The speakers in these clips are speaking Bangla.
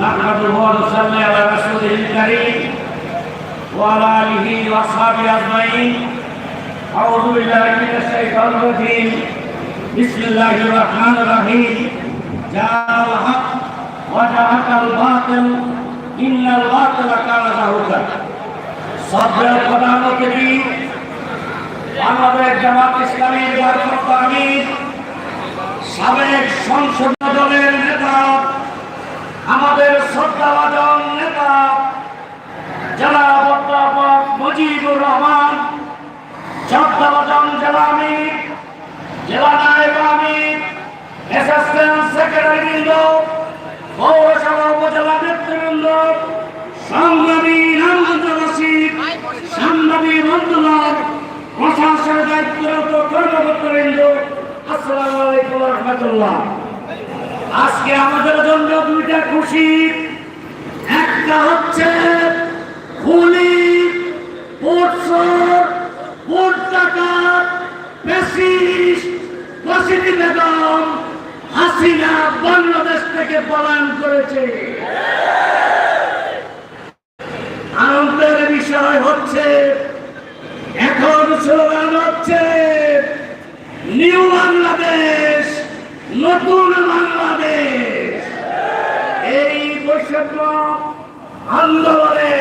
نحمده ونصلي على رسوله الكريم وعلى اله واصحابه اجمعين اعوذ بالله من الشيطان الرجيم بسم الله الرحمن الرحيم جاء الحق وجاءك الباطل ان الباطل كان زهوقا صبر প্রধান অতিথি বাংলাদেশ জামাত ইসলামীর ভারপ্রাপ্ত আমির সাবেক সংসদ দলের নেতা শ্রদ্ধাভাজন নেতা জেলা অধ্যাপক মুজিবুর রহমান শ্রদ্ধাভাজন জেলা আমির, জেলা নায়ক আমির অ্যাসিস্ট্যান্ট সেক্রেটারি বৃন্দ, পৌরসভা উপজেলা নেতৃবৃন্দ, সংগ্রামী রামগঞ্জবাসী সাংবাদিক বন্ধুগণ প্রশাসনের দায়িত্বরত কর্মকর্তাবৃন্দ, আসসালামু আলাইকুম রহমতুল্লাহ। আজকে আমাদের জন্য দুইটা খুশি। একটা হচ্ছে খুনি পোটসর পোট ডাকাত পেশিস বেগম হাসিনা বাংলাদেশ থেকে পলায়ন করেছে। আনন্দের বিষয় হচ্ছে, এখন স্লোগান হচ্ছে, নিউ বাংলাদেশ, নতুন বাংলাদেশ। বৈষম্য আন্দোলনে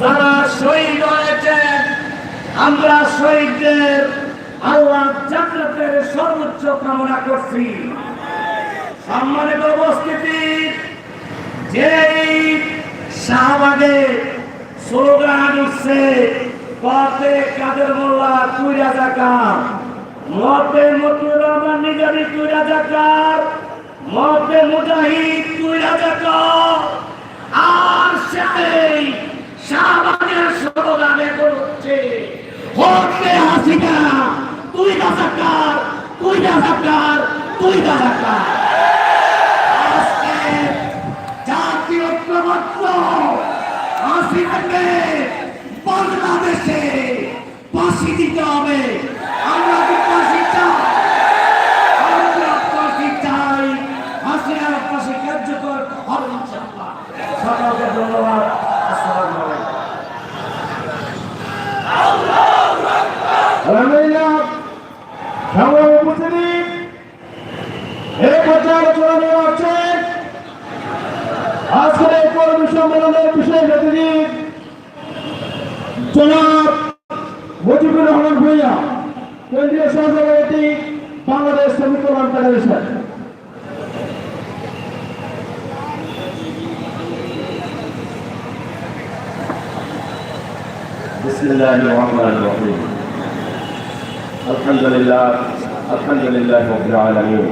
যারা শহীদ হয়েছেন আমরা শহীদদের আল্লাহ জান্নাতের সর্বোচ্চ কামনা করছি। সম্মানিত উপস্থিতি, যেই শাহবাগে স্লোগান উঠছে, পথে কাদের মোল্লা তুই মতে মতুর রহমান নিজারি তুই মতে মুজাহিদ আর সেই শাহবাগের স্লোগানে করছে হতে হাসিনা, তুই রাজাকার তুই রাজাকার তুই রাজাকার। জাতীয় ঐক্যবদ্ধ হাসিনাকে বাংলাদেশে ফাঁসি দিতে হবে। হাসিনার কার্যকর হবে ইনশাআল্লাহ। সকলকে ধন্যবাদ। আসসালামু আলাইকুম। আলহামদুলিল্লাহ সংগ্রামী উপস্থিতি এই পর্যায়ে আলোচনা নেওয়া আজকের এই কর্মী সম্মেলনের বিশেষ অতিথি জনাব মুজিবুর রহমান ভূঁইয়া, কেন্দ্রীয় সহসভাপতি, বাংলাদেশ শ্রমিক কল্যাণ ফেডারেশন। بسم الله الرحمن الرحيم الحمد لله الحمد لله رب العالمين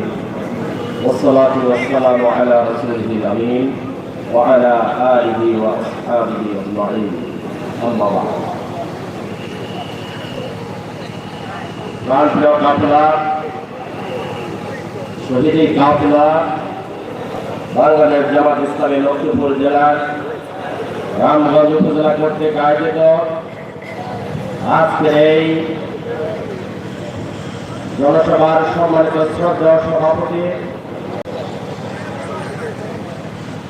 والصلاة والسلام على رسوله الأمين وعلى آله وأصحابه أجمعين أما بعد প্রাণপ্রিয় কাফেলা শহীদি কাফেলা বাংলাদেশ জামাত ইসলামী লক্ষ্মীপুর জেলার রামগঞ্জ উপজেলা কর্তৃক আয়োজিত আজকের এই জনসভার সম্মানিত শ্রদ্ধা সভাপতি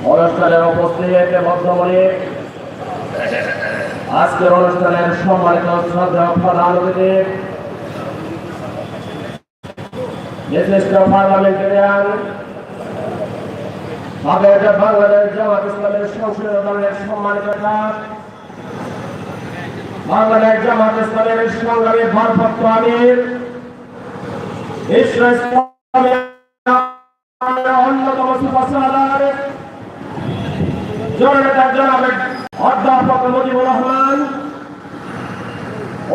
অনুষ্ঠানের উপস্থিত মধ্যমণি, আজকের অনুষ্ঠানের সম্মানিত শ্রদ্ধা প্রধান অতিথি বিশিষ্ট পার্লামেন্টারিয়ান বাংলাদেশ জামাত ইসলামের সংসদীয় দলের সম্মানিত নেতা বাংলাদেশ জামাত ইসলামের সংগ্রামী ভারপ্রাপ্ত আমির। অন্যতম সুপারস্টার। জননেতা জনাব অধ্যাপক মুজিবুর রহমান।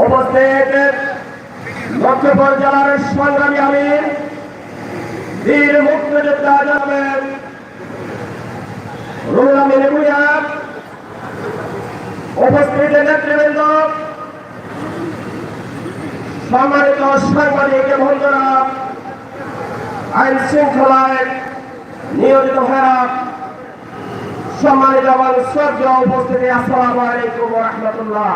উপস্থিত লক্ষ্মীপুর জেলার সংগ্রামী আমির। বীর মুক্তিযোদ্ধা জনাবের রুহুল আমিন ভূঁইয়া উপস্থিত নেতৃবৃন্দ সম্মানিত সাংবাদিক বন্ধুরা আইন শৃঙ্খলায় নিয়োজিত হেরা সম্মানিত এবং শ্রদ্ধা উপস্থিতি, আসসালামু আলাইকুম রহমতুল্লাহ।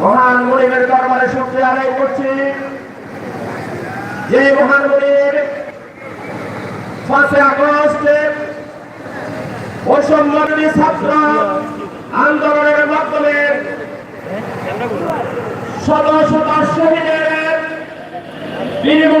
মহান মনিবের দরবারে শুক্রিয়া আদায় করছি। যে মহান মনিব পাঁচই আগস্ট বৈষম্যী ছাত্র আন্দোলনের মাধ্যমে শত শত শহীদের বিনিময়ে